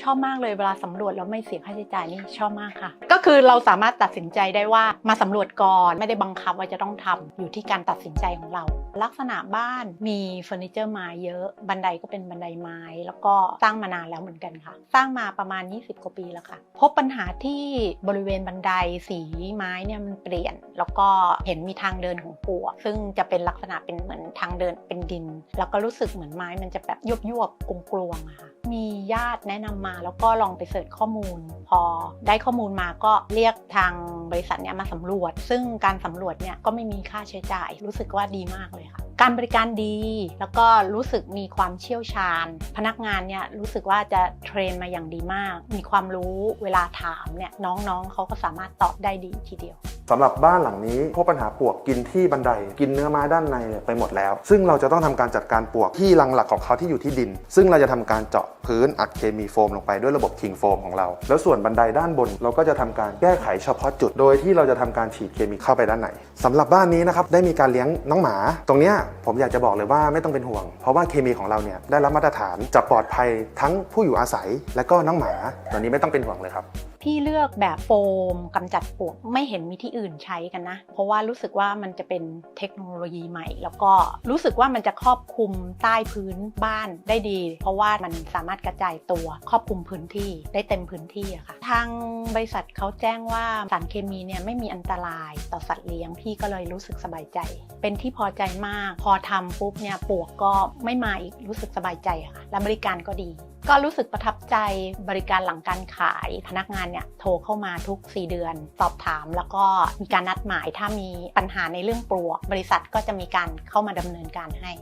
ชอบมากเลยเวลาสำรวจแล้วไม่เสียค่าใช้จ่ายนี่ชอบมากค่ะ ก็คือเราสามารถตัดสินใจได้ว่ามาสำรวจก่อนไม่ได้บังคับว่าจะต้องทำอยู่ที่การตัดสินใจของเรา ลักษณะบ้านมีเฟอร์นิเจอร์ไม้เยอะ บันไดก็เป็นบันไดไม้ แล้วก็สร้างมานานแล้วเหมือนกันค่ะ สร้างมาประมาณ 20 กว่าปีแล้วค่ะ พบปัญหาที่บริเวณบันไดสีไม้เนี่ยมันเปลี่ยน แล้วก็เห็นมีทางเดินของปลวซึ่งจะเป็นลักษณะเป็นเหมือนทางเดินเป็นดิน แล้วก็รู้สึกเหมือนไม้มันจะแบบยุบยวบกลวงๆอะค่ะมีญาติแนะนำมาแล้วก็ลองไปเสิร์ชข้อมูล พอได้ข้อมูลมาก็เรียกทางบริษัทเนี้ยมาสำรวจ ซึ่งการสำรวจเนี่ยก็ไม่มีค่าใช้จ่าย รู้สึกว่าดีมากเลยค่ะ การบริการดี แล้วก็รู้สึกมีความเชี่ยวชาญ พนักงานเนี่ยรู้สึกว่าจะเทรนมาอย่างดีมาก มีความรู้เวลาถามเนี่ยน้องๆเขาก็สามารถตอบได้ดีทีเดียว สำหรับบ้านหลังนี้พบปัญหาปลวกกินที่บันได กินเนื้อไม้ด้านในไปหมดแล้ว ซึ่งเราจะต้องทำการจัดการปลวกที่รังหลักของเขาที่อยู่ที่ดิน ซึ่งเราจะทำการเจาะพื้นอัดเคมีโฟมลงไปด้วยระบบคิงโฟมของเรา แล้วส่วนบันไดด้านบน เราก็จะทำการแก้ไขเฉพาะจุด โดยที่เราจะทำการฉีดเคมีเข้าไปด้านในสำหรับบ้านนี้นะครับได้มีการเลี้ยงน้องหมา ตรงเนี้ยผมอยากจะบอกเลยว่าไม่ต้องเป็นห่วง เพราะว่าเคมีของเราเนี่ยได้รับมาตรฐานจะปลอดภัยทั้งผู้อยู่อาศัย และก็น้องหมาตัวนี้ไม่ต้องเป็นห่วงเลยครับ พี่เลือกแบบโฟมกำจัดปวกไม่เห็นมีที่อื่นใช้กันนะ เพราะว่ารู้สึกว่ามันจะเป็นเทคโนโลยีใหม่ แล้วก็รู้สึกว่ามันจะครอบคลุมใต้พื้นบ้านได้ดี เพราะว่ามันสามารถกระจายตัวครอบคลุมพื้นที่ได้เต็มพื้นที่อะค่ะทางบริษัทเขาแจ้งว่าสารเคมีเนี่ยไม่มีอันตรายต่อสัตว์เลี้ยงพี่ก็เลยรู้สึกสบายใจ เป็นที่พอใจมาก พอทำปุ๊บเนี่ยปวกก็ไม่มาอีกรู้สึกสบายใจอะค่ะและบริการก็ดี ก็รู้สึกประทับใจบริการหลังการขาย พนักงานเนี่ยโทรเข้ามาทุก 4 เดือน สอบถาม แล้วก็มีการนัดหมายถ้ามีปัญหาในเรื่องปลวก บริษัทก็จะมีการเข้ามาดำเนินการให้